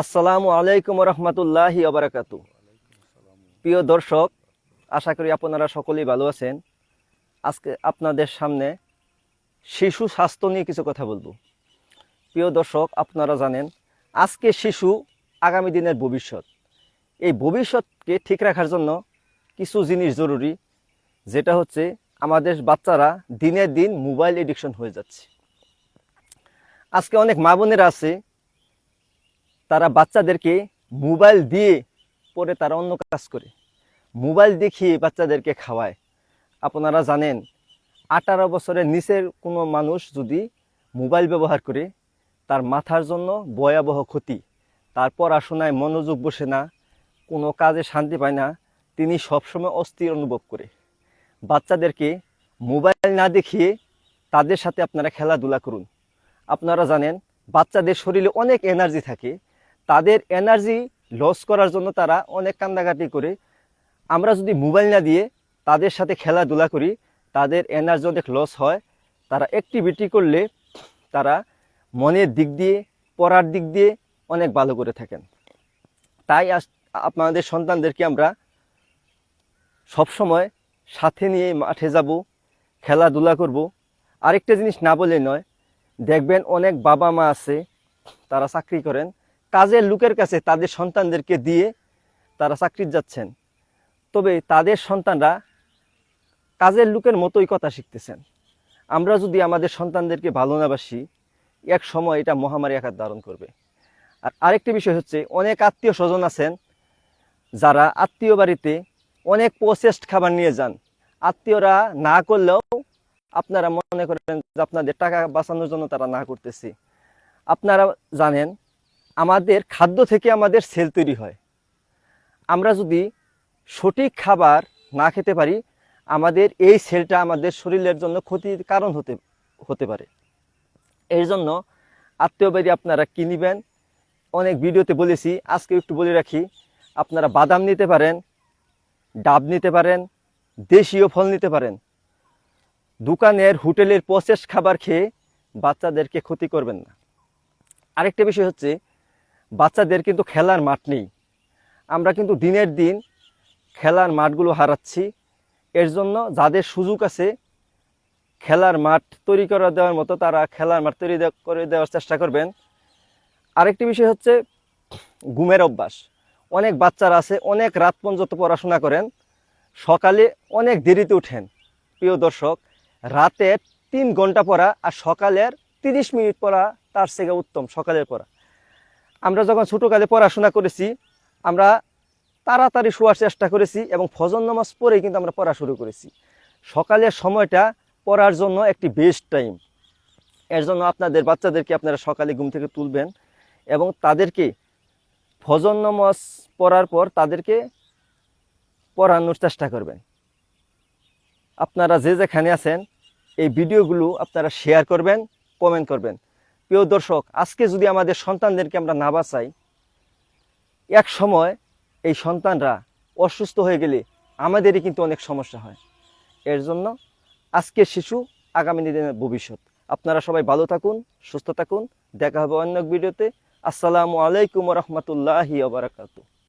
আসসালামু আলাইকুম রহমতুল্লাহি আবরাকাতু প্রিয় দর্শক, আশা করি আপনারা সকলেই ভালো আছেন। আজকে আপনাদের সামনে শিশু স্বাস্থ্য নিয়ে কিছু কথা বলব। প্রিয় দর্শক, আপনারা জানেন, আজকে শিশু আগামী দিনের ভবিষ্যৎ। এই ভবিষ্যৎকে ঠিক রাখার জন্য কিছু জিনিস জরুরি, যেটা হচ্ছে আমাদের বাচ্চারা দিনের দিন মোবাইল এডিকশন হয়ে যাচ্ছে। আজকে অনেক মা বোনেরা আছে তারা বাচ্চাদেরকে মোবাইল দিয়ে পরে তারা অন্য কাজ করে। মোবাইল দেখিয়ে বাচ্চাদেরকে খাওয়ায়। আপনারা জানেন, আঠারো বছরের নিচের কোনো মানুষ যদি মোবাইল ব্যবহার করে, তার মাথার জন্য ভয়াবহ ক্ষতি। তার পড়াশোনায় মনোযোগ বসে না, কোনো কাজে শান্তি পায় না, তিনি সবসময় অস্থির অনুভব করে। বাচ্চাদেরকে মোবাইল না দেখিয়ে তাদের সাথে আপনারা খেলাধুলা করুন। আপনারা জানেন, বাচ্চাদের শরীরে অনেক এনার্জি থাকে তাদের এনার্জি লস করার জন্য তারা অনেক কান্দাকাটি করে। আমরা যদি মোবাইল না দিয়ে তাদের সাথে খেলাধুলা করি, তাদের এনার্জি অনেক লস হয়। তারা অ্যাক্টিভিটি করলে তারা মনের দিক দিয়ে, পড়ার দিক দিয়ে অনেক ভালো করে থাকেন। তাই আপনাদের সন্তানদেরকে আমরা সবসময় সাথে নিয়ে মাঠে যাব, খেলাধুলা করব। আরেকটা জিনিস না বলে নয়, দেখবেন অনেক বাবা মা আছে, তারা চাকরি করেন। কাজের লোকের কাছে তাদের সন্তানদেরকে দিয়ে তারা চাকরি যাচ্ছেন। তবে তাদের সন্তানরা কাজের লোকের মতোই কথা শিখতেছেন। আমরা যদি আমাদের সন্তানদেরকে ভালো না বাসি, এক সময় এটা মহামারী আকার ধারণ করবে। আর আরেকটি বিষয় হচ্ছে, অনেক আত্মীয় স্বজন আছেন যারা আত্মীয় বাড়িতে অনেক প্রসেসড খাবার নিয়ে যান। আত্মীয়রা না করলেও আপনারা মনে করেন যে আপনাদের টাকা বাঁচানোর জন্য তারা না করতেছে। আপনারা জানেন আমাদের খাদ্য থেকে আমাদের সেল তৈরি হয়। আমরা যদি সঠিক খাবার না খেতে পারি, আমাদের এই সেলটা আমাদের শরীরের জন্য ক্ষতির কারণ হতে হতে পারে। এর জন্য আত্মীয় বাড়ি আপনারা কি নিবেন? অনেক ভিডিওতে বলেছি, আজকে একটু বলে রাখি, আপনারা বাদাম নিতে পারেন, ডাব নিতে পারেন, দেশীয় ফল নিতে পারেন। দোকানের, হোটেলের প্রসেস খাবার খেয়ে বাচ্চাদেরকে ক্ষতি করবেন না। আরেকটা বিষয় হচ্ছে বাচ্চাদের কিন্তু খেলার মাঠ নেই। আমরা কিন্তু দিনের দিন খেলার মাঠগুলো হারাচ্ছি। এর জন্য যাদের সুযোগ আছে, খেলার মাঠ তৈরি করে দেওয়ার মতো তারা খেলার মাঠ তৈরি করে দেওয়ার চেষ্টা করবেন। আরেকটি বিষয় হচ্ছে ঘুমের অভ্যাস। অনেক বাচ্চারা আছে, অনেক রাত পর্যন্ত পড়াশোনা করেন। সকালে অনেক দেরিতে উঠেন প্রিয় দর্শক রাতের তিন ঘণ্টা পড়া আর সকালের তিরিশ মিনিট পড়া তার থেকে উত্তম, সকালের পড়া। আমরা যখন ছোটোকালে পড়াশোনা করেছি, আমরা তাড়াতাড়ি শোয়ার চেষ্টা করেছি এবং ফজর নামাজ পরেই কিন্তু আমরা পড়া শুরু করেছি। সকালের সময়টা পড়ার জন্য একটি বেস্ট টাইম এর জন্য আপনাদের বাচ্চাদেরকে আপনারা সকালে ঘুম থেকে তুলবেন এবং তাদেরকে ফজর নামাজ পড়ার পর তাদেরকে পড়ানোর চেষ্টা করবেন। আপনারা যে যেখানে আছেন, এই ভিডিওগুলো আপনারা শেয়ার করবেন কমেন্ট করবেন। প্রিয় দর্শক, আজকে যদি আমাদের সন্তানদেরকে আমরা না বাঁচাই, এক সময় এই সন্তানরা অসুস্থ হয়ে গেলে আমাদেরই কিন্তু অনেক সমস্যা হয়। এর জন্য আজকের শিশু আগামী দিনের ভবিষ্যৎ। আপনারা সবাই ভালো থাকুন, সুস্থ থাকুন। দেখা হবে অন্য এক ভিডিওতে। আসসালামু আলাইকুম রহমতুল্লাহি আবরাকাতু